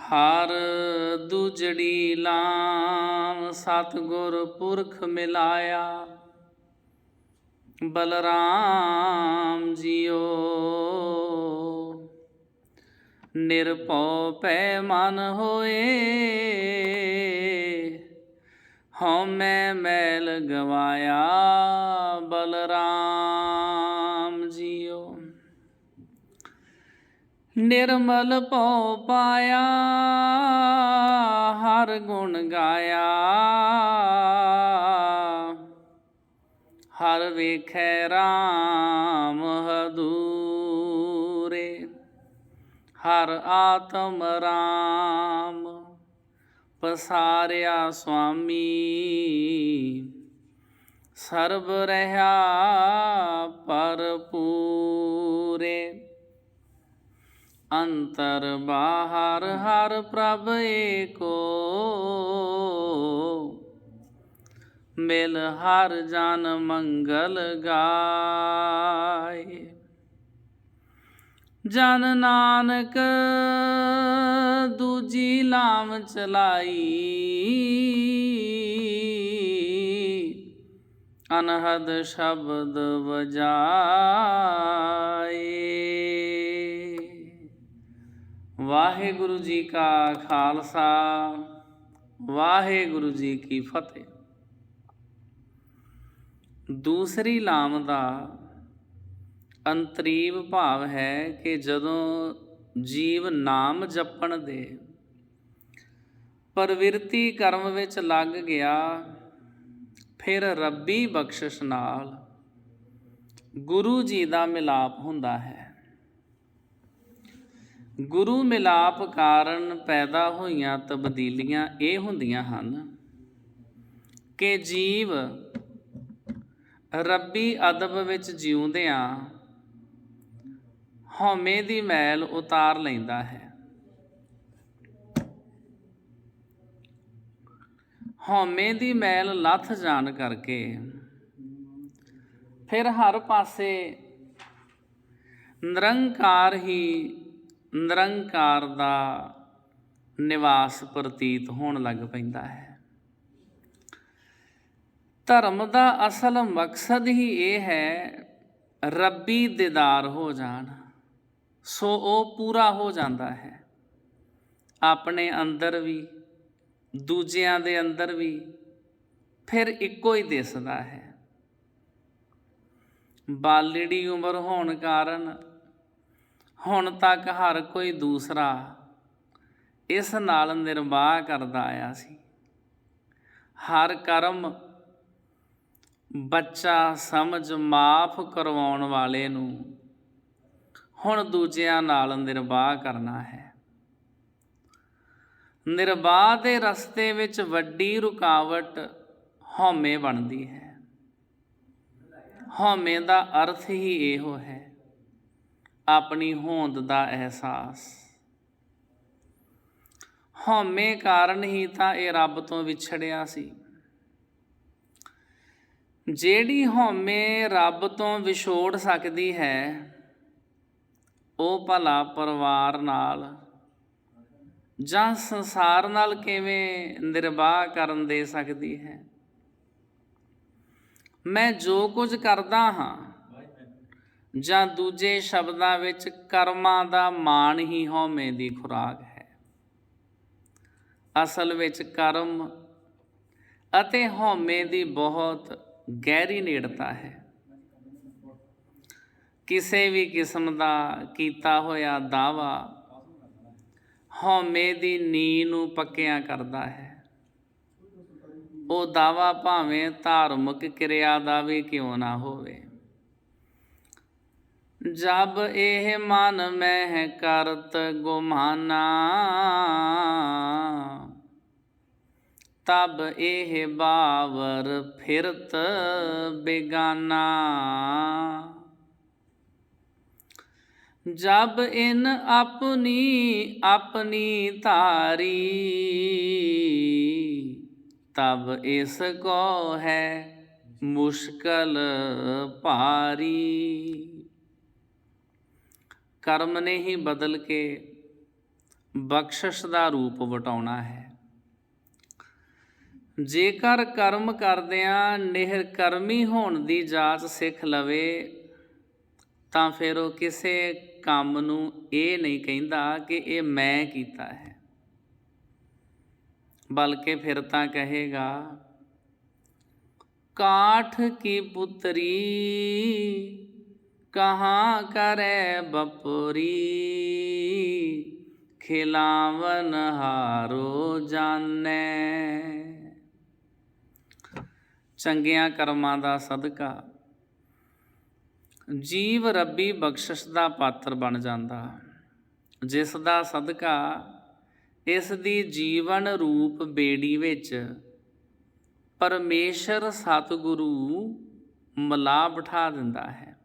ਹਰ ਦੁਜੜੀ ਲਾਮ ਸਤਗੁਰ ਪੁਰਖ ਮਿਲਾਇਆ। ਬਲਰਾਮ ਜੀਓ, ਨਿਰਭਉ ਪੈ ਮਨ ਹੋਏ, ਹਉ ਮੈਂ ਮੈਲ ਗਵਾਇਆ। ਬਲਰਾਮ ਜੀਓ ਨਿਰਮਲ ਭਉ ਪਾਇਆ, ਹਰ ਗੁਣ ਗਾਇਆ। ਹਰ ਵੇਖੈ RAM ਹਦੂਰੇ, ਹਰ ਆਤਮ RAM ਪਸਾਰਿਆ ਸੁਆਮੀ। ਸਰਬ ਰਹਾ ਪਰਪੂਰੇ ਅੰਤਰ ਬਾਹਰ ਹਰ ਪ੍ਰਭ ਏਕੋ। ਮਿਲ ਹਰ ਜਨ ਮੰਗਲ ਗਾਏ। ਜਨ ਨਾਨਕ ਦੂਜੀ ਲਾਮ ਚਲਾਈ। ਅਨਹਦ ਸ਼ਬਦ ਵਜਾਏ। ਵਾਹਿਗੁਰੂ ਜੀ ਕਾ ਖਾਲਸਾ, ਵਾਹਿਗੁਰੂ ਜੀ ਕੀ ਫਤਿਹ। ਦੂਸਰੀ ਲਾਮ ਦਾ ਅੰਤਰੀਵ ਭਾਵ ਹੈ ਕਿ ਜਦੋਂ ਜੀਵ ਨਾਮ ਜਪਣ ਦੇ ਪ੍ਰਵਿਰਤੀ ਕਰਮ ਵਿੱਚ ਲੱਗ ਗਿਆ, ਫਿਰ ਰੱਬੀ ਬਖਸ਼ਿਸ਼ ਨਾਲ ਗੁਰੂ ਜੀ ਦਾ ਮਿਲਾਪ ਹੁੰਦਾ ਹੈ। ਗੁਰੂ ਮਿਲਾਪ ਕਾਰਨ ਪੈਦਾ ਹੋਈਆਂ ਤਬਦੀਲੀਆਂ ਇਹ ਹੁੰਦੀਆਂ ਹਨ ਕਿ ਜੀਵ ਰੱਬੀ ਅਦਬ ਵਿੱਚ ਜਿਉਂਦਿਆਂ ਹਉਮੈ ਦੀ ਮੈਲ ਉਤਾਰ ਲੈਂਦਾ ਹੈ। ਹਉਮੈ ਦੀ ਮੈਲ ਲੱਥ ਜਾਣ ਕਰਕੇ ਫਿਰ ਹਰ ਪਾਸੇ ਨਿਰੰਕਾਰ ਹੀ ਨਿਰੰਕਾਰ ਦਾ ਨਿਵਾਸ ਪ੍ਰਤੀਤ ਹੋਣ ਲੱਗ ਪੈਂਦਾ ਹੈ। ਧਰਮ ਦਾ ਅਸਲ ਮਕਸਦ ਹੀ ਇਹ ਹੈ, ਰੱਬੀ ਦੀਦਾਰ ਹੋ ਜਾਣ, ਸੋ ਉਹ ਪੂਰਾ ਹੋ ਜਾਂਦਾ ਹੈ। ਆਪਣੇ ਅੰਦਰ ਵੀ, ਦੂਜਿਆਂ ਦੇ ਅੰਦਰ ਵੀ, ਫਿਰ ਇੱਕੋ ਹੀ ਦਿਸਦਾ ਹੈ। ਬਾਲੜੀ ਉਮਰ ਹੋਣ ਕਾਰਨ ਹੁਣ ਤੱਕ ਹਰ ਕੋਈ ਦੂਸਰਾ ਇਸ ਨਾਲ ਨਿਰਵਾਹ ਕਰਦਾ ਆਇਆ ਸੀ। ਹਰ ਕਰਮ ਬੱਚਾ ਸਮਝ ਮਾਫ ਕਰਵਾਉਣ ਵਾਲੇ ਨੂੰ ਹੁਣ ਦੂਜਿਆਂ ਨਾਲ ਨਿਰਵਾਹ ਕਰਨਾ ਹੈ। ਨਿਰਵਾਹ ਦੇ ਰਸਤੇ ਵਿੱਚ ਵੱਡੀ ਰੁਕਾਵਟ ਹਉਮੈ ਬਣਦੀ ਹੈ। ਹਉਮੈ ਦਾ ਅਰਥ ਹੀ ਇਹੋ ਹੈ ਆਪਣੀ ਹੋਂਦ ਦਾ ਅਹਿਸਾਸ। ਹਉਮੈ ਕਾਰਨ ਹੀ ਤਾਂ ਇਹ ਰੱਬ ਤੋਂ ਵਿਛੜਿਆ ਸੀ। ਜਿਹੜੀ ਹਉਮੈ ਰੱਬ ਤੋਂ ਵਿਛੋੜ ਸਕਦੀ ਹੈ, ਉਹ ਭਲਾ ਪਰਿਵਾਰ ਨਾਲ ਜਾਂ ਸੰਸਾਰ ਨਾਲ ਕਿਵੇਂ ਨਿਰਵਾਹ ਕਰਨ ਦੇ ਸਕਦੀ ਹੈ? ਮੈਂ ਜੋ ਕੁਝ ਕਰਦਾ ਹਾਂ ਜਾਂ ਦੂਜੇ ਸ਼ਬਦਾਂ ਵਿੱਚ ਕਰਮਾਂ ਦਾ ਮਾਣ ਹੀ ਹਉਮੈ ਦੀ ਖੁਰਾਕ ਹੈ। ਅਸਲ ਵਿੱਚ ਕਰਮ ਅਤੇ ਹਉਮੈ ਦੀ ਬਹੁਤ ਗਹਿਰੀ ਨੇੜਤਾ ਹੈ। ਕਿਸੇ ਵੀ ਕਿਸਮ ਦਾ ਕੀਤਾ ਹੋਇਆ ਦਾਵਾ ਹਉਮੈ ਦੀ ਨੀ ਨੂੰ ਪੱਕਿਆਂ ਕਰਦਾ ਹੈ। ਉਹ ਦਾਵਾ ਭਾਵੇਂ ਧਾਰਮਿਕ ਕਿਰਿਆ ਦਾ ਵੀ ਕਿਉਂ ਨਾ ਹੋਵੇ। ਜਬ ਇਹ ਮਨ ਮਹਿ ਕਰਤ ਗੁਮਾਨਾ ਤਬ ਇਹ ਬਾਵਰ ਫਿਰਤ ਬੇਗਾਨਾ ਜਬ ਇਨ ਆਪਣੀ ਆਪਣੀ ਧਾਰੀ ਤਬ ਇਸ ਕੋ ਹੈ ਮੁਸ਼ਕਲ ਭਾਰੀ ਕਰਮ ਨੇ ਹੀ ਬਦਲ ਕੇ ਬਖਸ਼ਿਸ਼ ਦਾ ਰੂਪ ਵਟਾਉਣਾ ਹੈ। ਜੇਕਰ ਕਰਮ ਕਰਦਿਆਂ ਨਿਹਰ ਕਰਮੀ ਹੋਣ ਦੀ ਜਾਚ ਸਿੱਖ ਲਵੇ, ਤਾਂ ਫਿਰ ਉਹ ਕਿਸੇ ਕੰਮ ਨੂੰ ਇਹ ਨਹੀਂ ਕਹਿੰਦਾ ਕਿ ਇਹ ਮੈਂ ਕੀਤਾ ਹੈ। ਬਲਕਿ ਫਿਰ ਤਾਂ ਕਹੇਗਾ, ਕਾਠ ਕੀ ਪੁੱਤਰੀ ਕਹਾਂ ਕਰੈ ਬਪੁਰੀ? ਖਿਲਾਵਨ ਹਾਰੋ ਜਾਣੈ। ਚੰਗਿਆਂ ਕਰਮਾਂ ਦਾ ਸਦਕਾ। ਜੀਵ ਰੱਬੀ ਬਖਸ਼ਿਸ਼ ਦਾ ਪਾਤਰ ਬਣ ਜਾਂਦਾ। ਜਿਸ ਦਾ ਸਦਕਾ ਇਸ ਦੀ ਜੀਵਨ ਰੂਪ ਬੇੜੀ ਵਿੱਚ ਪਰਮੇਸ਼ਰ ਸਤਿਗੁਰੂ ਮਲਾ ਬਿਠਾ ਦਿੰਦਾ ਹੈ।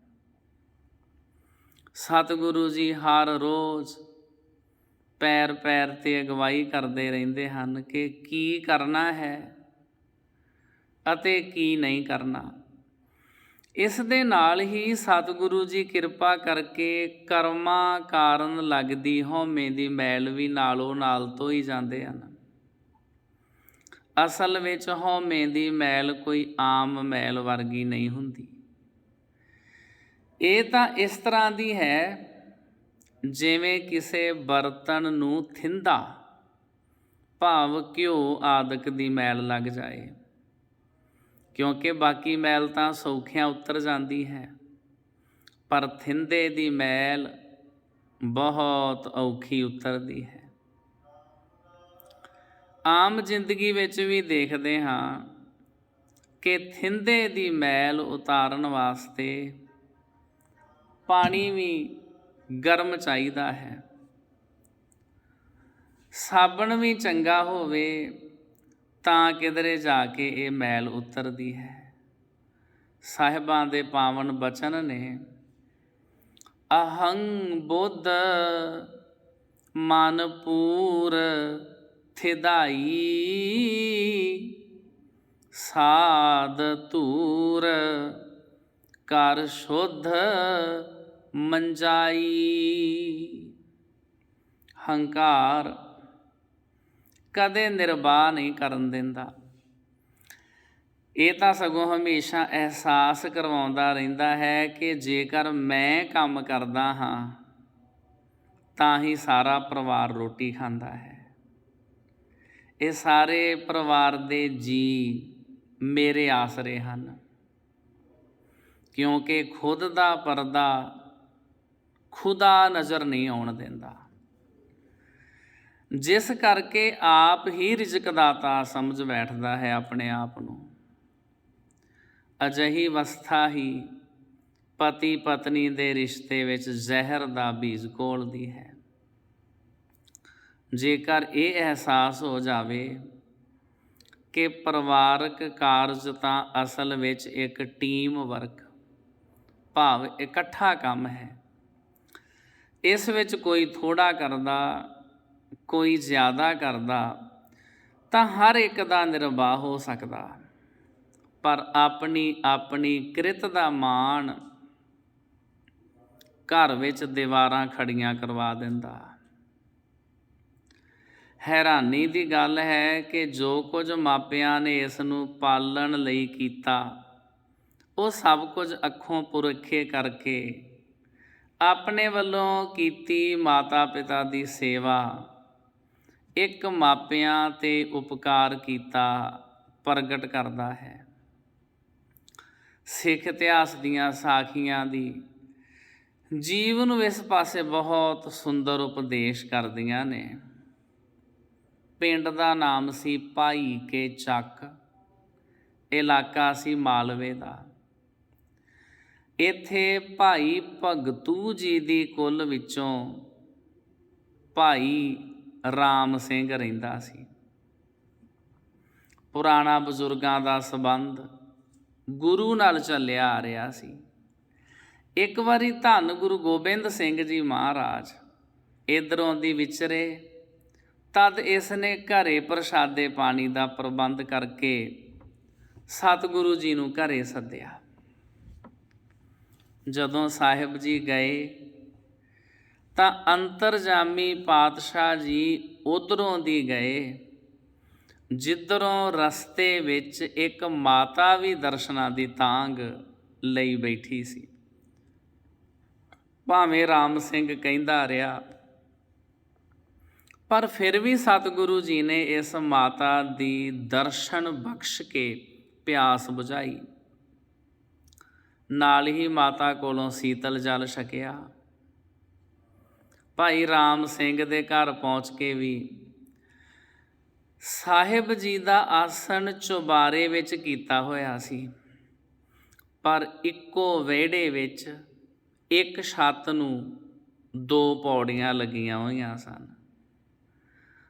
ਸਤਿਗੁਰੂ ਜੀ ਹਰ ਰੋਜ਼ ਪੈਰ ਪੈਰ ਤੇ ਅਗਵਾਈ ਕਰਦੇ ਰਹਿੰਦੇ ਹਨ ਕਿ ਕੀ ਕਰਨਾ ਹੈ ਅਤੇ ਕੀ ਨਹੀਂ ਕਰਨਾ। ਇਸ ਦੇ ਨਾਲ ਹੀ ਸਤਿਗੁਰੂ ਜੀ ਕਿਰਪਾ ਕਰਕੇ ਕਰਮਾਂ ਕਾਰਨ ਲੱਗਦੀ ਹਉਮੈ ਦੀ ਮੈਲ ਵੀ ਨਾਲੋਂ ਨਾਲ ਤੋਂ ਹੀ ਜਾਂਦੇ ਹਨ। ਅਸਲ ਵਿੱਚ ਹਉਮੈ ਦੀ ਮੈਲ ਕੋਈ ਆਮ ਮੈਲ ਵਰਗੀ ਨਹੀਂ ਹੁੰਦੀ। ਇਹ ਤਾਂ ਇਸ ਤਰ੍ਹਾਂ ਦੀ ਹੈ ਜਿਵੇਂ ਕਿਸੇ ਬਰਤਨ ਨੂੰ ਥਿੰਦਾ, ਭਾਵ ਘਿਓ ਆਦਿਕ ਦੀ ਮੈਲ ਲੱਗ ਜਾਏ। ਕਿਉਂਕਿ ਬਾਕੀ ਮੈਲ ਤਾਂ ਸੌਖਿਆਂ ਉਤਰ ਜਾਂਦੀ ਹੈ, ਪਰ ਥਿੰਦੇ ਦੀ ਮੈਲ ਬਹੁਤ ਔਖੀ ਉਤਰਦੀ ਹੈ। ਆਮ ਜ਼ਿੰਦਗੀ ਵਿੱਚ ਵੀ ਦੇਖਦੇ ਹਾਂ ਕਿ ਥਿੰਦੇ ਦੀ ਮੈਲ ਉਤਾਰਨ ਵਾਸਤੇ ਪਾਣੀ ਵੀ ਗਰਮ ਚਾਹੀਦਾ ਹੈ। ਸਾਬਣ ਵੀ ਚੰਗਾ ਹੋਵੇ ਤਾਂ ਕਿਧਰੇ ਜਾ ਕੇ ਇਹ ਮੈਲ ਉਤਰਦੀ ਹੈ। ਸਾਹਿਬਾਂ ਦੇ ਪਾਵਨ ਬਚਨ ਨੇ, ਅਹੰ ਬੁੱਧ ਮਨ ਪੂਰ ਥਿਦਾਈ ਸਾਧ ਧੂਰ ਕਰ ਸ਼ੁੱਧ ਮੰਜਾਈ। ਹੰਕਾਰ ਕਦੇ ਨਿਰਵਾਹ ਨਹੀਂ ਕਰਨ ਦਿੰਦਾ। ਇਹ ਤਾਂ ਸਗੋਂ ਹਮੇਸ਼ਾ ਅਹਿਸਾਸ ਕਰਵਾਉਂਦਾ ਰਹਿੰਦਾ ਹੈ ਕਿ ਜੇਕਰ ਮੈਂ ਕੰਮ ਕਰਦਾ ਹਾਂ, ਤਾਂ ਹੀ ਸਾਰਾ ਪਰਿਵਾਰ ਰੋਟੀ ਖਾਂਦਾ ਹੈ। ਇਹ ਸਾਰੇ ਪਰਿਵਾਰ ਦੇ ਜੀ ਮੇਰੇ ਆਸਰੇ ਹਨ, ਕਿਉਂਕਿ ਖੁਦ ਦਾ ਪਰਦਾ ਖੁਦਾ ਨਜ਼ਰ ਨਹੀਂ ਆਉਣ ਦਿੰਦਾ। ਜਿਸ ਕਰਕੇ ਆਪ ਹੀ ਰਿਜ਼ਕ ਦਾਤਾ ਸਮਝ ਬੈਠਦਾ ਹੈ ਆਪਣੇ ਆਪ ਨੂੰ। ਅਜਹੀ ਅਵਸਥਾ ਹੀ ਪਤੀ ਪਤਨੀ ਦੇ ਰਿਸ਼ਤੇ ਵਿੱਚ ਜ਼ਹਿਰ ਦਾ ਬੀਜ ਘੋਲਦੀ ਹੈ। ਜੇਕਰ ਇਹ ਅਹਿਸਾਸ ਹੋ ਜਾਵੇ ਕਿ ਪਰਿਵਾਰਕ ਕਾਰਜ ਤਾਂ ਅਸਲ ਵਿੱਚ ਇੱਕ ਟੀਮ ਵਰਕ, ਭਾਵ ਇਕੱਠਾ ਕੰਮ ਹੈ ਇਸ ਵਿੱਚ ਕੋਈ ਥੋੜਾ ਕਰਦਾ, ਕੋਈ ਜ਼ਿਆਦਾ ਕਰਦਾ, ਤਾਂ ਹਰ ਇੱਕ ਦਾ ਨਿਰਵਾਹ ਹੋ ਸਕਦਾ। ਪਰ ਆਪਣੀ ਆਪਣੀ ਕਿਰਤ ਦਾ ਮਾਣ ਘਰ ਵਿੱਚ ਦੀਵਾਰਾਂ ਖੜੀਆਂ ਕਰਵਾ ਦਿੰਦਾ। ਹੈਰਾਨੀ ਦੀ ਗੱਲ ਹੈ ਕਿ ਜੋ ਕੁਝ ਮਾਪਿਆਂ ਨੇ ਇਸ ਨੂੰ ਪਾਲਣ ਲਈ ਕੀਤਾ, ਉਹ ਸਭ ਕੁਝ ਅੱਖੋਂ ਪੁਰਖੇ ਕਰਕੇ ਆਪਣੇ ਵੱਲੋਂ ਕੀਤੀ ਮਾਤਾ ਪਿਤਾ ਦੀ ਸੇਵਾ, ਇੱਕ ਮਾਪਿਆਂ ਤੇ ਉਪਕਾਰ ਕੀਤਾ, ਪ੍ਰਗਟ ਕਰਦਾ ਹੈ। ਸਿੱਖ ਇਤਿਹਾਸ ਦੀਆਂ ਸਾਖੀਆਂ ਦੀ ਜੀਵਨ ਨੂੰ ਇਸ ਪਾਸੇ ਬਹੁਤ ਸੁੰਦਰ ਉਪਦੇਸ਼ ਕਰਦੀਆਂ ਨੇ। ਪਿੰਡ ਦਾ ਨਾਮ ਸੀ ਭਾਈ ਕੇ ਚੱਕ, ਇਲਾਕਾ ਸੀ ਮਾਲਵੇ ਦਾ। ਇੱਥੇ ਭਾਈ ਭਗਤੂ ਜੀ ਦੀ ਕੁੱਲ ਵਿੱਚੋਂ ਭਾਈ ਰਾਮ ਸਿੰਘ ਰਹਿੰਦਾ ਸੀ। ਪੁਰਾਣਾ ਬਜ਼ੁਰਗਾਂ ਦਾ ਸਬੰਧ ਗੁਰੂ ਨਾਲ ਚੱਲਿਆ ਆ ਰਿਹਾ ਸੀ। ਇੱਕ ਵਾਰੀ ਧੰਨ ਗੁਰੂ ਗੋਬਿੰਦ ਸਿੰਘ ਜੀ ਮਹਾਰਾਜ ਇਧਰੋਂ ਦੀ ਵਿਚਰੇ, ਤਦ ਇਸ ਨੇ ਘਰੇ ਪ੍ਰਸ਼ਾਦੇ ਪਾਣੀ ਦਾ ਪ੍ਰਬੰਧ ਕਰਕੇ ਸਤਿਗੁਰੂ ਜੀ ਨੂੰ ਘਰੇ ਸੱਦਿਆ। ਜਦੋਂ ਸਾਹਿਬ ਜੀ ਗਏ, ਤਾਂ ਅੰਤਰਜਾਮੀ ਪਾਤਸ਼ਾਹ ਜੀ ਉਧਰੋਂ ਦੀ ਗਏ। ਜਿੱਧਰੋਂ ਰਸਤੇ ਵਿੱਚ ਇੱਕ ਮਾਤਾ ਵੀ ਦਰਸ਼ਨਾਂ ਦੀ ਤਾਂਗ ਲਈ ਬੈਠੀ ਸੀ। ਭਾਵੇਂ ਰਾਮ ਸਿੰਘ ਕਹਿੰਦਾ ਰਿਹਾ, ਪਰ ਫਿਰ ਵੀ ਸਤਿਗੁਰੂ ਜੀ ਨੇ ਇਸ ਮਾਤਾ ਦੀ ਦਰਸ਼ਨ ਬਖਸ਼ ਕੇ ਪਿਆਸ ਬੁਝਾਈ। ਨਾਲ ਹੀ ਮਾਤਾ ਕੋਲੋਂ ਸੀਤਲ ਜਲ ਛਕਿਆ। ਭਾਈ ਰਾਮ ਸਿੰਘ ਦੇ ਘਰ ਪਹੁੰਚ ਕੇ ਵੀ ਸਾਹਿਬ ਜੀ ਦਾ ਆਸਣ ਚੁਬਾਰੇ ਵਿੱਚ ਕੀਤਾ ਹੋਇਆ ਸੀ। ਪਰ ਇੱਕੋ ਵਿਹੜੇ ਵਿੱਚ ਇੱਕ ਛੱਤ ਨੂੰ ਦੋ ਪੌੜੀਆਂ ਲੱਗੀਆਂ ਹੋਈਆਂ ਸਨ।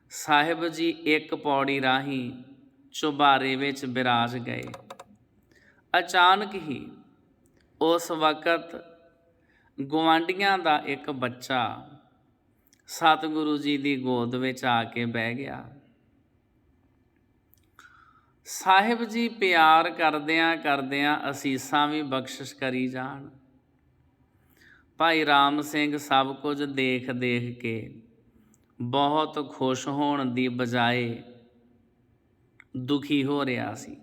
ਸਾਹਿਬ ਜੀ ਇੱਕ ਪੌੜੀ ਰਾਹੀਂ ਚੁਬਾਰੇ ਵਿੱਚ ਬਿਰਾਜ ਗਏ। ਅਚਾਨਕ ਹੀ ਉਸ ਵਕਤ ਗਵਾਂਡੀਆਂ ਦਾ ਇੱਕ ਬੱਚਾ ਸਤਿਗੁਰੂ ਜੀ ਦੀ ਗੋਦ ਵਿੱਚ ਆ ਕੇ ਬਹਿ ਗਿਆ। ਸਾਹਿਬ ਜੀ ਪਿਆਰ ਕਰਦਿਆਂ ਕਰਦਿਆਂ ਅਸੀਸਾਂ ਵੀ ਬਖਸ਼ਿਸ਼ ਕਰੀ ਜਾਣ। ਭਾਈ ਰਾਮ ਸਿੰਘ ਸਭ ਕੁਝ ਦੇਖ ਦੇਖ ਕੇ ਬਹੁਤ ਖੁਸ਼ ਹੋਣ ਦੀ ਬਜਾਏ ਦੁਖੀ ਹੋ ਰਿਹਾ ਸੀ।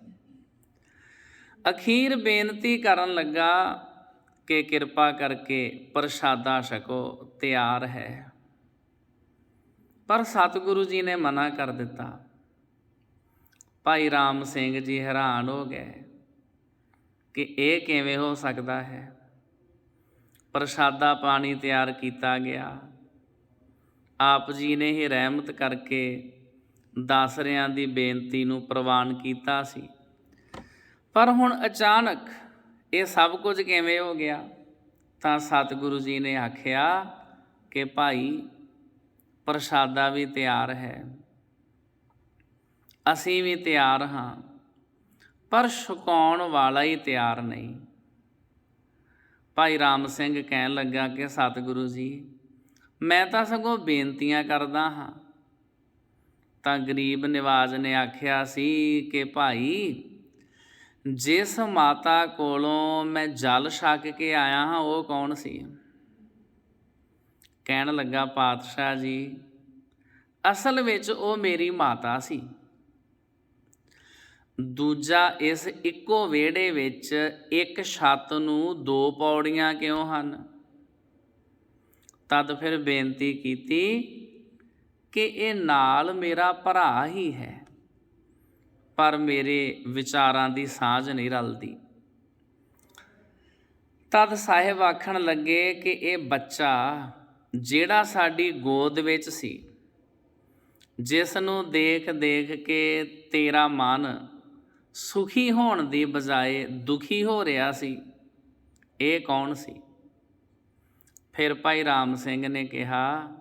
ਅਖੀਰ ਬੇਨਤੀ ਕਰਨ ਲੱਗਾ ਕਿ ਕਿਰਪਾ ਕਰਕੇ ਪ੍ਰਸ਼ਾਦਾ ਛਕੋ, ਤਿਆਰ ਹੈ। ਪਰ ਸਤਿਗੁਰੂ ਜੀ ਨੇ ਮਨਾ ਕਰ ਦਿੱਤਾ। ਭਾਈ ਰਾਮ ਸਿੰਘ ਜੀ ਹੈਰਾਨ ਹੋ ਗਏ ਕਿ ਇਹ ਕਿਵੇਂ ਹੋ ਸਕਦਾ ਹੈ। ਪ੍ਰਸ਼ਾਦਾ ਪਾਣੀ ਤਿਆਰ ਕੀਤਾ ਗਿਆ। ਆਪ ਜੀ ਨੇ ਹੀ ਰਹਿਮਤ ਕਰਕੇ ਦਾਸਰਿਆਂ ਦੀ ਬੇਨਤੀ ਨੂੰ ਪ੍ਰਵਾਨ ਕੀਤਾ ਸੀ। ਪਰ ਹੁਣ ਅਚਾਨਕ ਇਹ ਸਭ ਕੁਝ ਕਿਵੇਂ ਹੋ ਗਿਆ? ਤਾਂ ਸਤਿਗੁਰੂ ਜੀ ਨੇ ਆਖਿਆ ਕਿ ਭਾਈ ਪ੍ਰਸ਼ਾਦਾ ਵੀ ਤਿਆਰ ਹੈ। ਅਸੀਂ ਵੀ ਤਿਆਰ ਹਾਂ, ਪਰ ਛੁਕਾਉਣ ਵਾਲਾ ਹੀ ਤਿਆਰ ਨਹੀਂ। ਭਾਈ ਰਾਮ ਸਿੰਘ ਕਹਿਣ ਲੱਗਾ ਕਿ ਸਤਿਗੁਰੂ ਜੀ, ਮੈਂ ਤਾਂ ਸਗੋਂ ਬੇਨਤੀਆਂ ਕਰਦਾ ਹਾਂ। ਤਾਂ ਗਰੀਬ ਨਿਵਾਜ ਨੇ ਆਖਿਆ ਸੀ ਕਿ ਭਾਈ ਜਿਸ ਮਾਤਾ ਕੋਲੋਂ ਮੈਂ ਜਲ ਛਕ ਕੇ ਆਇਆ ਹਾਂ, ਉਹ ਕੌਣ ਸੀ? ਕਹਿਣ ਲੱਗਾ, ਪਾਤਸ਼ਾਹ ਜੀ, ਅਸਲ ਵਿੱਚ ਉਹ ਮੇਰੀ ਮਾਤਾ ਸੀ। ਦੂਜਾ ਇਸ ਇੱਕੋ ਵਿਹੜੇ ਵਿੱਚ ਇੱਕ ਛੱਤ ਨੂੰ ਦੋ ਪੌੜੀਆਂ ਕਿਉਂ ਹਨ? ਤਦ ਫਿਰ ਬੇਨਤੀ ਕੀਤੀ ਕਿ ਇਹ ਨਾਲ ਮੇਰਾ ਭਰਾ ਹੀ ਹੈ। ਪਰ ਮੇਰੇ ਵਿਚਾਰਾਂ ਦੀ ਸਾਂਝ ਨਹੀਂ ਰਲਦੀ। ਤਦ ਸਾਹਿਬ ਆਖਣ ਲੱਗੇ ਕਿ ਇਹ ਬੱਚਾ ਜਿਹੜਾ ਸਾਡੀ ਗੋਦ ਵਿੱਚ ਸੀ ਜਿਸ ਨੂੰ ਦੇਖ ਦੇਖ ਕੇ ਤੇਰਾ ਮਨ ਸੁਖੀ ਹੋਣ ਦੀ ਬਜਾਏ ਦੁਖੀ ਹੋ ਰਿਹਾ ਸੀ, ਇਹ ਕੌਣ ਸੀ? ਫਿਰ ਭਾਈ ਰਾਮ ਸਿੰਘ ਨੇ ਕਿਹਾ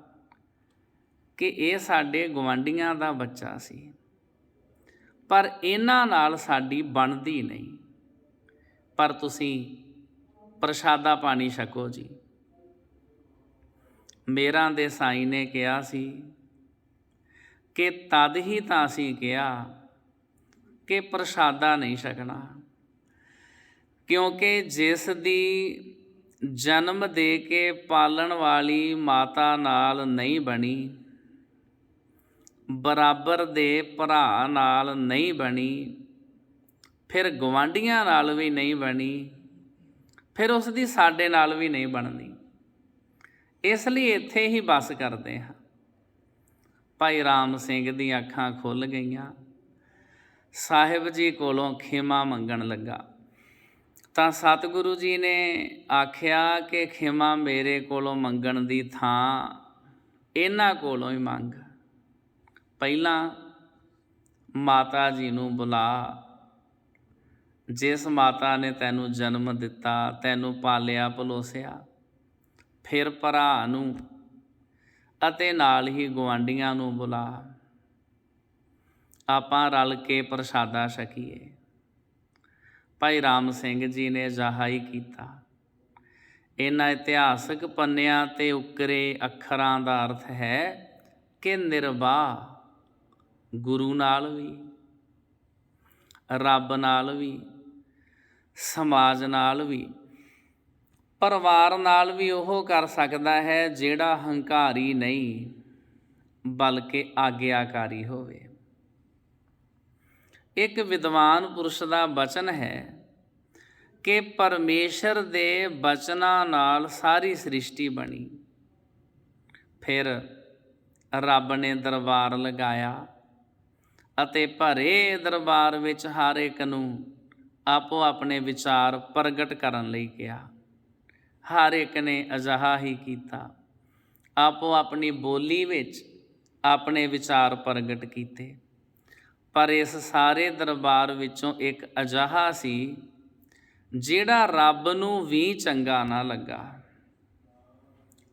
ਕਿ ਇਹ ਸਾਡੇ ਗਵਾਂਡੀਆਂ ਦਾ ਬੱਚਾ ਸੀ। ਪਰ ਇਹਨਾਂ ਨਾਲ ਸਾਡੀ ਬਣਦੀ ਨਹੀਂ। ਪਰ ਤੁਸੀਂ ਪ੍ਰਸ਼ਾਦਾ ਪਾਣੀ ਛਕੋ ਜੀ। ਮੇਰਾ ਦੇ ਸਾਈਂ ਨੇ ਕਿਹਾ ਸੀ ਕਿ ਤਦ ਹੀ ਤਾਂ ਅਸੀਂ ਕਿਹਾ ਕਿ ਪ੍ਰਸ਼ਾਦਾ ਨਹੀਂ ਛਕਣਾ। ਕਿਉਂਕਿ ਜਿਸ ਦੀ ਜਨਮ ਦੇ ਕੇ ਪਾਲਣ ਵਾਲੀ ਮਾਤਾ ਨਾਲ ਨਹੀਂ ਬਣੀ ਬਰਾਬਰ ਦੇ ਭਰਾ ਨਾਲ ਨਹੀਂ ਬਣੀ, ਫਿਰ ਗਵਾਂਡੀਆਂ ਨਾਲ ਵੀ ਨਹੀਂ ਬਣੀ, ਫਿਰ ਉਸ ਦੀ ਸਾਡੇ ਨਾਲ ਵੀ ਨਹੀਂ ਬਣਨੀ। ਇਸ ਲਈ ਇੱਥੇ ਹੀ ਬਸ ਕਰਦੇ ਹਾਂ। ਭਾਈ ਰਾਮ ਸਿੰਘ ਦੀਆਂ ਅੱਖਾਂ ਖੁੱਲ ਗਈਆਂ। ਸਾਹਿਬ ਜੀ ਕੋਲੋਂ ਖਿਮਾ ਮੰਗਣ ਲੱਗਾ। ਤਾਂ ਸਤਿਗੁਰੂ ਜੀ ਨੇ ਆਖਿਆ ਕਿ ਖਿਮਾ ਮੇਰੇ ਕੋਲੋਂ ਮੰਗਣ ਦੀ ਥਾਂ ਇਹਨਾਂ ਕੋਲੋਂ ਹੀ ਮੰਗ। ਪਹਿਲਾਂ ਮਾਤਾ ਜੀ ਨੂੰ ਬੁਲਾ। ਜਿਸ ਮਾਤਾ ਨੇ ਤੈਨੂੰ ਜਨਮ ਦਿੱਤਾ, ਤੈਨੂੰ ਪਾਲਿਆ, ਪਲੋਸਿਆ, ਫਿਰ ਭਰਾ ਨੂੰ ਅਤੇ ਨਾਲ ਹੀ ਗਵਾਂਡੀਆਂ ਨੂੰ ਬੁਲਾ। ਆਪਾਂ ਰਲ ਕੇ ਪ੍ਰਸ਼ਾਦਾ ਛਕੀਏ। ਭਾਈ ਰਾਮ ਸਿੰਘ ਜੀ ਨੇ ਅਜਿਹਾ ਹੀ ਕੀਤਾ। ਇਹਨਾਂ ਇਤਿਹਾਸਕ ਪੰਨਿਆਂ ਤੇ ਉਕਰੇ ਅੱਖਰਾਂ ਦਾ ਅਰਥ ਹੈ ਕਿ ਨਿਰਵਾਹ। ਗੁਰੂ ਨਾਲ ਵੀ, ਰੱਬ ਨਾਲ ਵੀ, ਸਮਾਜ ਨਾਲ ਵੀ, ਪਰਿਵਾਰ ਨਾਲ ਵੀ ਉਹ ਕਰ ਸਕਦਾ ਹੈ ਜਿਹੜਾ ਹੰਕਾਰੀ ਨਹੀਂ, ਬਲਕਿ ਆਗਿਆਕਾਰੀ ਹੋਵੇ। ਇੱਕ ਵਿਦਵਾਨ ਪੁਰਸ਼ ਦਾ ਬਚਨ ਹੈ ਕਿ ਪਰਮੇਸ਼ਰ ਦੇ ਬਚਨਾਂ ਨਾਲ ਸਾਰੀ ਸ੍ਰਿਸ਼ਟੀ ਬਣੀ। ਫਿਰ ਰੱਬ ਨੇ ਦਰਬਾਰ ਲਗਾਇਆ। ਅਤੇ ਭਰੇ ਦਰਬਾਰ ਵਿੱਚ ਹਰ ਇੱਕ ਨੂੰ ਆਪੋ ਆਪਣੇ ਵਿਚਾਰ ਪ੍ਰਗਟ ਕਰਨ ਲਈ ਕਿਹਾ। ਹਰ ਇੱਕ ਨੇ ਅਜਿਹਾ ਹੀ ਕੀਤਾ। ਆਪੋ ਆਪਣੀ ਬੋਲੀ ਵਿੱਚ ਆਪਣੇ ਵਿਚਾਰ ਪ੍ਰਗਟ ਕੀਤੇ। ਪਰ ਇਸ ਸਾਰੇ ਦਰਬਾਰ ਵਿੱਚੋਂ ਇੱਕ ਅਜਿਹਾ ਸੀ, ਜਿਹੜਾ ਰੱਬ ਨੂੰ ਵੀ ਚੰਗਾ ਨਾ ਲੱਗਾ।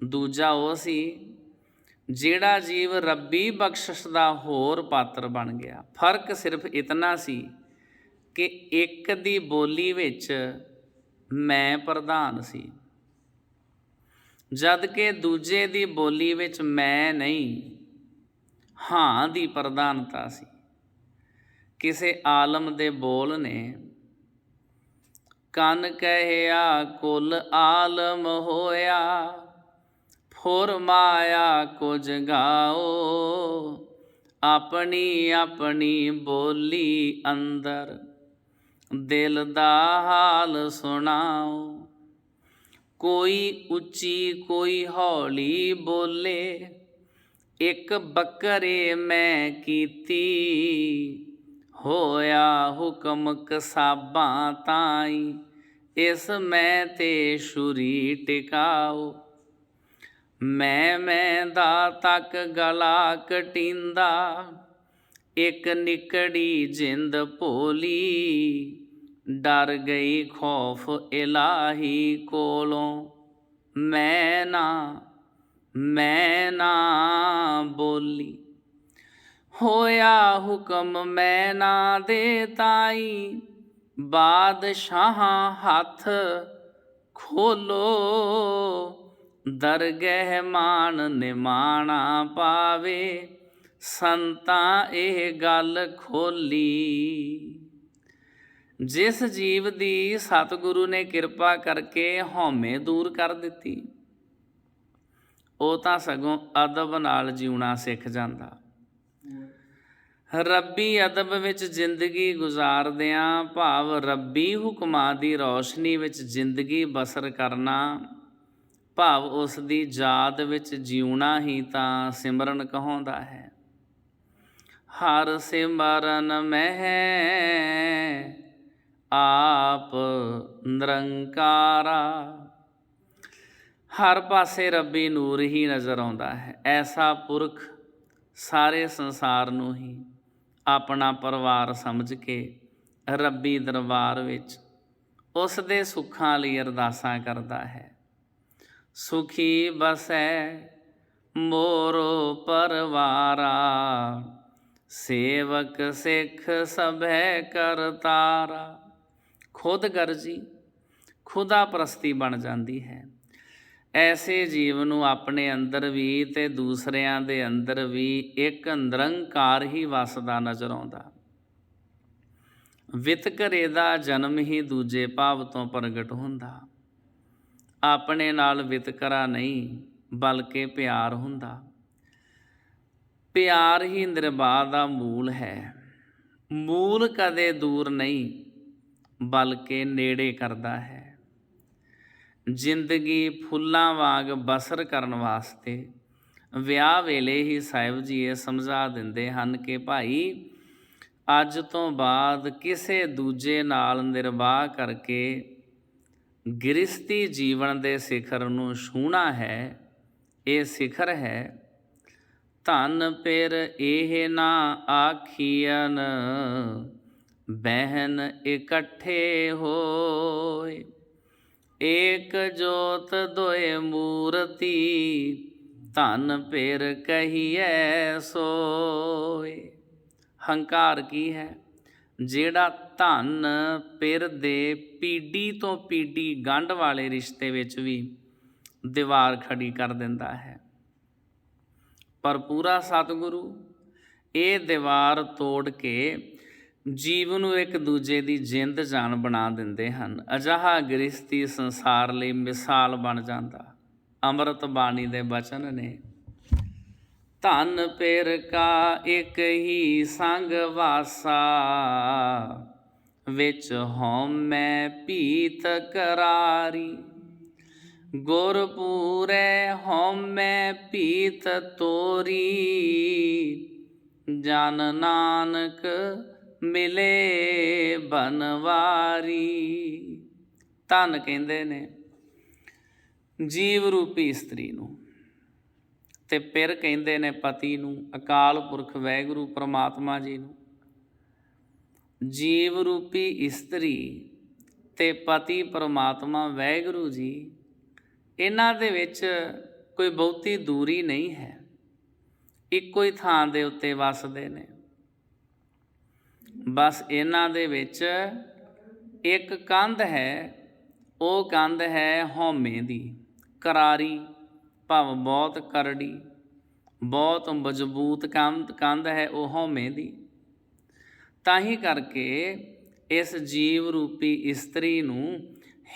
ਦੂਜਾ ਉਹ ਸੀ ਜਿਹੜਾ ਜੀਵ ਰੱਬੀ ਬਖਸ਼ਿਸ਼ ਦਾ ਹੋਰ ਪਾਤਰ ਬਣ ਗਿਆ। ਫ਼ਰਕ ਸਿਰਫ ਇਤਨਾ ਸੀ ਕਿ ਇੱਕ ਦੀ ਬੋਲੀ ਵਿੱਚ ਮੈਂ ਪ੍ਰਧਾਨ ਸੀ। ਜਦ ਕਿ ਦੂਜੇ ਦੀ ਬੋਲੀ ਵਿੱਚ ਮੈਂ ਨਹੀਂ, ਹਾਂ ਦੀ ਪ੍ਰਧਾਨਤਾ ਸੀ। ਕਿਸੇ ਆਲਮ ਦੇ ਬੋਲ ਨੇ, ਕੰਨ ਕਹਿਆ ਕੁੱਲ ਆਲਮ ਹੋਇਆ ਫੁਰ ਮਾਇਆ ਕੋ ਜਗਾਓ ਆਪਣੀ ਆਪਣੀ ਬੋਲੀ ਅੰਦਰ ਦਿਲ ਦਾ ਹਾਲ ਸੁਣਾਓ। ਕੋਈ ਉੱਚੀ ਕੋਈ ਹੌਲੀ ਬੋਲੇ, ਇੱਕ ਬੱਕਰੇ ਮੈਂ ਕੀਤੀ। ਹੋਇਆ ਹੁਕਮ ਕਸਾਬਾਂ ਤਾਈ, ਇਸ ਮੈਂ ਤੇ ਛੁਰੀ ਟਿਕਾਓ। ਮੈਂ ਮੈਂ ਦਾ ਤੱਕ ਗਲਾ ਕਟਿੰਦਾ, ਇੱਕ ਨਿਕੜੀ ਜਿੰਦ ਭੋਲੀ। ਡਰ ਗਈ ਖੌਫ ਇਲਾਹੀ ਕੋਲੋਂ, ਮੈਂ ਨਾ ਮੈਂ ਨਾ ਬੋਲੀ। ਹੋਇਆ ਹੁਕਮ ਮੈਂ ਨਾ ਦੇ ਤਾਈ, ਬਾਦਸ਼ਾਹ ਹੱਥ ਖੋਲੋ। ਦਰਗਹਿ ਮਾਨ ਨਿਮਾਣਾ ਪਾਵੇ, ਸੰਤਾਂ ਇਹ ਗੱਲ ਖੋਲੀ। ਜਿਸ ਜੀਵ ਦੀ ਸਤਿਗੁਰੂ ਨੇ ਕਿਰਪਾ ਕਰਕੇ ਹਉਮੈ ਦੂਰ ਕਰ ਦਿੱਤੀ, ਉਹ ਤਾਂ ਸਗੋਂ ਅਦਬ ਨਾਲ ਜਿਉਣਾ ਸਿੱਖ ਜਾਂਦਾ। ਰੱਬੀ ਅਦਬ ਵਿੱਚ ਜ਼ਿੰਦਗੀ ਗੁਜ਼ਾਰਦਿਆਂ ਭਾਵ ਰੱਬੀ ਹੁਕਮਾਂ ਦੀ ਰੌਸ਼ਨੀ ਵਿੱਚ ਜ਼ਿੰਦਗੀ ਬਸਰ ਕਰਨਾ ਭਾਵ ਉਸ ਦੀ ਯਾਦ ਵਿੱਚ ਜਿਉਣਾ ਹੀ ਤਾਂ ਸਿਮਰਨ ਕਹਾਉਂਦਾ ਹੈ। ਹਰ ਸਿਮਰਨ ਮਹਿ ਆਪ ਨਿਰੰਕਾਰਾ। ਹਰ ਪਾਸੇ ਰੱਬੀ ਨੂਰ ਹੀ ਨਜ਼ਰ ਆਉਂਦਾ ਹੈ। ਐਸਾ ਪੁਰਖ ਸਾਰੇ ਸੰਸਾਰ ਨੂੰ ਹੀ ਆਪਣਾ ਪਰਿਵਾਰ ਸਮਝ ਕੇ ਰੱਬੀ ਦਰਬਾਰ ਵਿੱਚ ਉਸ ਦੇ ਸੁੱਖਾਂ ਲਈ ਅਰਦਾਸਾਂ ਕਰਦਾ ਹੈ। ਸੁਖੀ ਬਸੈ ਮੋਰੋ ਪਰਵਾਰਾ। ਸੇਵਕ ਸਿੱਖ ਸਭੈ ਕਰਤਾਰਾ ਖੁਦ ਗਰਜੀ, ਖੁਦਾ ਪ੍ਰਸਤੀ ਬਣ ਜਾਂਦੀ ਹੈ। ਐਸੇ ਜੀਵ ਨੂੰ ਆਪਣੇ ਅੰਦਰ ਵੀ ਤੇ ਦੂਸਰਿਆਂ ਦੇ ਅੰਦਰ ਵੀ ਇੱਕ ਨਿਰੰਕਾਰ ਹੀ ਵਸਦਾ ਨਜ਼ਰ ਆਉਂਦਾ। ਵਿਤਕਰੇ ਦਾ ਜਨਮ ਹੀ ਦੂਜੇ ਭਾਵ ਤੋਂ ਪ੍ਰਗਟ ਹੁੰਦਾ। ਆਪਣੇ ਨਾਲ ਵਿਤਕਰਾ ਨਹੀਂ, ਬਲਕਿ ਪਿਆਰ ਹੁੰਦਾ। ਪਿਆਰ ਹੀ ਨਿਰਵਾਹ ਦਾ ਮੂਲ ਹੈ। ਮੂਲ ਕਦੇ ਦੂਰ ਨਹੀਂ, ਬਲਕਿ ਨੇੜੇ ਕਰਦਾ ਹੈ। ਜ਼ਿੰਦਗੀ ਫੁੱਲਾਂ ਵਾਂਗ ਬਸਰ ਕਰਨ ਵਾਸਤੇ ਵਿਆਹ ਵੇਲੇ ਹੀ ਸਾਹਿਬ ਜੀ ਇਹ ਸਮਝਾ ਦਿੰਦੇ ਹਨ ਕਿ ਭਾਈ, ਅੱਜ ਤੋਂ ਬਾਅਦ ਕਿਸੇ ਦੂਜੇ ਨਾਲ ਨਿਰਵਾਹ ਕਰਕੇ ਗ੍ਰਸਤੀ ਜੀਵਨ ਦੇ ਸਿਖਰ ਨੂੰ ਛੂਣਾ ਹੈ, ਇਹ ਸਿਖਰ ਹੈ, ਧਨ ਪਿਰ ਇਹ ਨਾ ਆਖੀਨ ਬਹਿਨ ਇਕੱਠੇ ਹੋਏ ਏਕ ਜੋਤ ਦੋਏ ਮੂਰਤੀ, ਧਨ ਪਿਰ ਕਹੀਐ ਸੋਏ ਹੰਕਾਰ ਕੀ ਹੈ? ਜਿਹੜਾ ਧਨ ਪਿਰ ਦੇ ਪੀੜੀ ਤੋਂ ਪੀੜੀ ਗੰਢ ਵਾਲੇ ਰਿਸ਼ਤੇ ਵਿੱਚ ਵੀ ਦੀਵਾਰ ਖੜੀ ਕਰ ਦਿੰਦਾ ਹੈ। ਪਰ ਪੂਰਾ ਸਤਿਗੁਰੂ ਇਹ ਦੀਵਾਰ ਤੋੜ ਕੇ ਜੀਵ ਨੂੰ ਇੱਕ ਦੂਜੇ ਦੀ ਜਿੰਦ ਜਾਨ ਬਣਾ ਦਿੰਦੇ ਹਨ। ਅਜਹਾ ਗ੍ਰਸਤੀ ਸੰਸਾਰ ਲਈ ਮਿਸਾਲ ਬਣ ਜਾਂਦਾ। ਅੰਮ੍ਰਿਤ ਬਾਣੀ ਦੇ ਬਚਨ ਨੇ, ਧਨ ਪੇਰ ਕਾ ਇੱਕ ਹੀ ਸੰਗ ਵਾਸਾ ਵਿੱਚ ਹਉਮੈ ਭੀਤ ਕਰਾਰੀ। ਗੁਰ ਪੂਰੈ ਹਉਮੈ ਭੀਤ ਤੋਰੀ। ਜਨ ਨਾਨਕ ਮਿਲੇ ਬਨਵਾਰੀ। ਧਨ ਕਹਿੰਦੇ ਨੇ ਜੀਵ ਰੂਪੀ ਇਸਤਰੀ ਨੂੰ ਤੇ ਪਿਰ ਕਹਿੰਦੇ ਨੇ ਪਤੀ ਨੂੰ ਅਕਾਲ ਪੁਰਖ ਵੈਗੁਰੂ ਪ੍ਰਮਾਤਮਾ ਜੀ ਨੂੰ। ਜੀਵ ਰੂਪੀ ਇਸਤਰੀ ਤੇ ਪਤੀ ਪਰਮਾਤਮਾ ਵੈਗੁਰੂ ਜੀ, ਇਹਨਾਂ ਦੇ ਵਿੱਚ ਕੋਈ ਬਹੁਤੀ ਦੂਰੀ ਨਹੀਂ ਹੈ। ਇੱਕੋ ਹੀ ਥਾਂ ਦੇ ਉੱਤੇ ਵਸਦੇ ਨੇ। ਬਸ ਇਹਨਾਂ ਦੇ ਵਿੱਚ ਇੱਕ ਕੰਧ ਹੈ, ਉਹ ਕੰਧ ਹੈ ਹਉਮੈ ਦੀ। ਕਰਾਰੀ, ਭਾਵ ਬਹੁਤ ਕਰੜੀ, ਬਹੁਤ ਮਜ਼ਬੂਤ ਕੰਧ ਕੰਧ ਹੈ ਉਹ ਹਉਮੈ ਦੀ। ਤਾਂ ਹੀ ਕਰਕੇ ਇਸ ਜੀਵ ਰੂਪੀ ਇਸਤਰੀ ਨੂੰ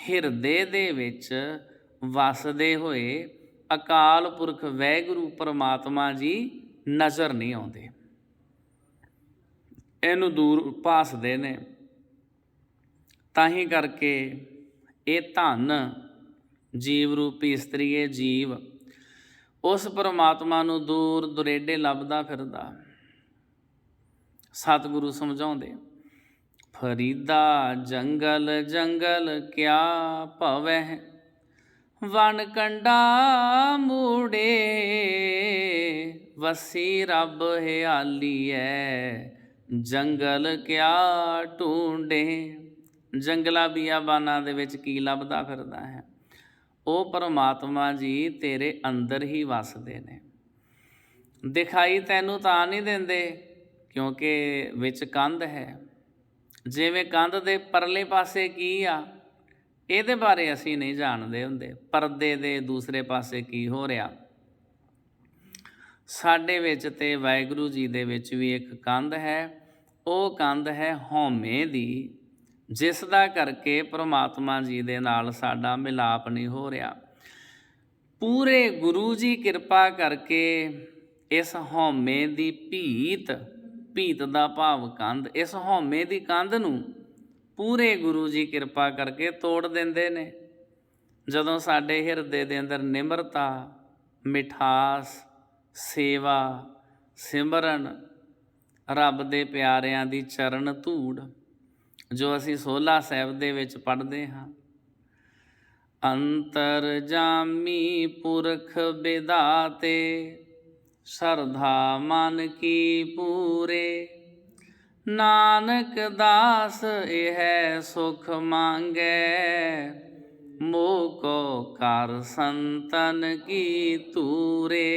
ਹਿਰਦੇ ਦੇ ਵਿੱਚ ਵਸਦੇ ਹੋਏ ਅਕਾਲ ਪੁਰਖ ਵੈਗੁਰੂ ਪਰਮਾਤਮਾ ਜੀ ਨਜ਼ਰ ਨਹੀਂ ਆਉਂਦੇ। ਇਹਨੂੰ ਦੂਰ ਭਾਸਦੇ ਨੇ। ਤਾਂ ਹੀ ਕਰਕੇ ਇਹ ਧਨ ਜੀਵ ਰੂਪੀ ਇਸਤਰੀਏ ਜੀਵ ਉਸ ਪਰਮਾਤਮਾ ਨੂੰ ਦੂਰ ਦੁਰੇਡੇ ਲੱਭਦਾ ਫਿਰਦਾ। ਸਤਿਗੁਰੂ ਸਮਝਾਉਂਦੇ ਫਰੀਦਾ ਜੰਗਲ ਜੰਗਲ ਕਿਆ ਭਵੈ ਵਣ ਕੰਡਾ ਮੂੜੇ, ਵਸੀ ਰੱਬ ਹਿਆਲੀਐ ਜੰਗਲ ਕਿਆ ਢੂੰਡੇ? ਜੰਗਲਾ ਬੀਆਬਾਨਾਂ ਦੇ ਵਿੱਚ ਕੀ ਲੱਭਦਾ ਫਿਰਦਾ ਹੈ? ਉਹ ਪਰਮਾਤਮਾ ਜੀ ਤੇਰੇ ਅੰਦਰ ਹੀ ਵਸਦੇ ਨੇ। ਦਿਖਾਈ ਤੈਨੂੰ ਤਾਂ ਨਹੀਂ ਦਿੰਦੇ। ਕਿਉਂਕਿ ਵਿੱਚ ਕੰਧ ਹੈ। ਜਿਵੇਂ ਕੰਧ ਦੇ ਪਰਲੇ ਪਾਸੇ ਕੀ ਆ, ਇਹਦੇ ਬਾਰੇ ਅਸੀਂ ਨਹੀਂ ਜਾਣਦੇ ਹੁੰਦੇ। ਪਰਦੇ ਦੇ ਦੂਸਰੇ ਪਾਸੇ ਕੀ ਹੋ ਰਿਹਾ? ਸਾਡੇ ਵਿੱਚ ਤੇ ਵਾਹਿਗੁਰੂ ਜੀ ਦੇ ਵਿੱਚ ਵੀ ਇੱਕ ਕੰਧ ਹੈ। ਉਹ ਕੰਧ ਹੈ ਹਉਮੈ ਦੀ, ਜਿਸ ਦਾ ਕਰਕੇ ਪ੍ਰਮਾਤਮਾ ਜੀ ਦੇ ਨਾਲ ਸਾਡਾ ਮਿਲਾਪ ਨਹੀਂ ਹੋ ਰਿਹਾ। ਪੂਰੇ ਗੁਰੂ ਜੀ ਕਿਰਪਾ ਕਰਕੇ ਇਸ ਹਉਮੈ ਦੀ ਭੀਤ ਭੀਤ ਦਾ ਭਾਵ ਕੰਧ, ਇਸ ਹਉਮੈ ਦੀ ਕੰਧ ਨੂੰ ਪੂਰੇ ਗੁਰੂ ਜੀ ਕਿਰਪਾ ਕਰਕੇ ਤੋੜ ਦਿੰਦੇ ਨੇ। ਜਦੋਂ ਸਾਡੇ ਹਿਰਦੇ ਦੇ ਅੰਦਰ ਨਿਮਰਤਾ, ਮਿਠਾਸ, ਸੇਵਾ, ਸਿਮਰਨ, ਰੱਬ ਦੇ ਪਿਆਰਿਆਂ ਦੀ ਚਰਨ ਧੂੜ, ਜੋ ਅਸੀਂ ਸੋਲਾ ਸਾਹਿਬ ਦੇ ਵਿੱਚ ਪੜ੍ਹਦੇ ਹਾਂ। ਅੰਤਰ ਜਾਮੀ ਪੁਰਖ ਵਿਦਾਤੇ ਸਰਧਾ ਮਨ ਕੀ ਪੂਰੇ। ਨਾਨਕ ਦਾਸ, ਇਹ ਸੁਖ ਮੰਗੈ। ਮੋਹ ਕੋ ਕਰ ਸੰਤਨ ਕੀ ਤੂਰੇ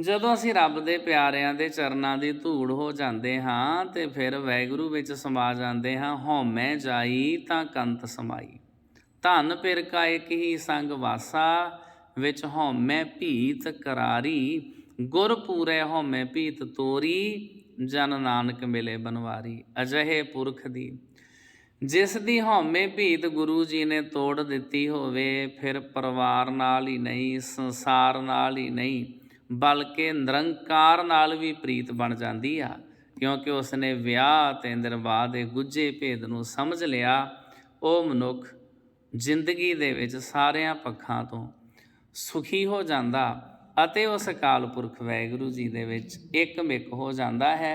ਜਦੋਂ ਅਸੀਂ ਰੱਬ ਦੇ ਪਿਆਰਿਆਂ ਦੇ ਚਰਨਾਂ ਦੀ ਧੂੜ ਹੋ ਜਾਂਦੇ ਹਾਂ ਤੇ ਫਿਰ ਵੈਗੁਰੂ ਵਿੱਚ ਸਮਾ ਜਾਂਦੇ ਹਾਂ, ਹਉਮੈ ਜਾਈ ਤਾਂ ਕੰਤ ਸਮਾਈ। ਧਨ ਪਿਰ ਕਾ ਇੱਕ ਹੀ ਸੰਗ ਵਾਸਾ ਵਿੱਚ ਹਉਮੈ ਭੀਤ ਕਰਾਰੀ, ਗੁਰ ਪੂਰੇ ਹਉਮੈ ਭੀਤ ਤੋਰੀ, ਜਨ ਨਾਨਕ ਮਿਲੇ ਬਨਵਾਰੀ, ਅਜਿਹੇ ਪੁਰਖ ਦੀ। ਜਿਸ ਦੀ ਹਉਮੈ ਭੀਤ ਗੁਰੂ ਜੀ ਨੇ ਤੋੜ ਦਿੱਤੀ ਹੋਵੇ, ਫਿਰ ਪਰਿਵਾਰ ਨਾਲ ਹੀ ਨਹੀਂ, ਸੰਸਾਰ ਨਾਲ ਹੀ ਨਹੀਂ, ਬਲਕਿ ਨਿਰੰਕਾਰ ਨਾਲ ਵੀ ਪ੍ਰੀਤ ਬਣ ਜਾਂਦੀ ਆ। ਕਿਉਂਕਿ ਉਸ ਨੇ ਵਿਆਹ ਤੇ ਨਿਰਵਾਹ ਦੇ ਗੁੱਝੇ ਭੇਦ ਨੂੰ ਸਮਝ ਲਿਆ। ਉਹ ਮਨੁੱਖ ਜ਼ਿੰਦਗੀ ਦੇ ਵਿੱਚ ਸਾਰਿਆਂ ਪੱਖਾਂ ਤੋਂ ਸੁਖੀ ਹੋ ਜਾਂਦਾ ਅਤੇ ਉਸ ਅਕਾਲ ਪੁਰਖ ਵੈਗੁਰੂ ਜੀ ਦੇ ਵਿੱਚ ਇੱਕਮਿਕ ਹੋ ਜਾਂਦਾ ਹੈ।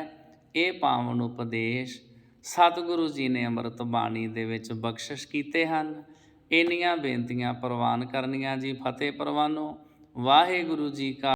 ਇਹ ਪਾਵਨ ਉਪਦੇਸ਼ ਸਤਿਗੁਰੂ ਜੀ ਨੇ ਅੰਮ੍ਰਿਤ ਬਾਣੀ ਦੇ ਵਿੱਚ ਬਖਸ਼ਿਸ਼ ਕੀਤੇ ਹਨ। ਇੰਨੀਆਂ ਬੇਨਤੀਆਂ ਪ੍ਰਵਾਨ ਕਰਨੀਆਂ ਜੀ ਫਤਿਹ ਪ੍ਰਵਾਨੋ। ਵਾਹਿਗੁਰੂ ਜੀ ਕਾ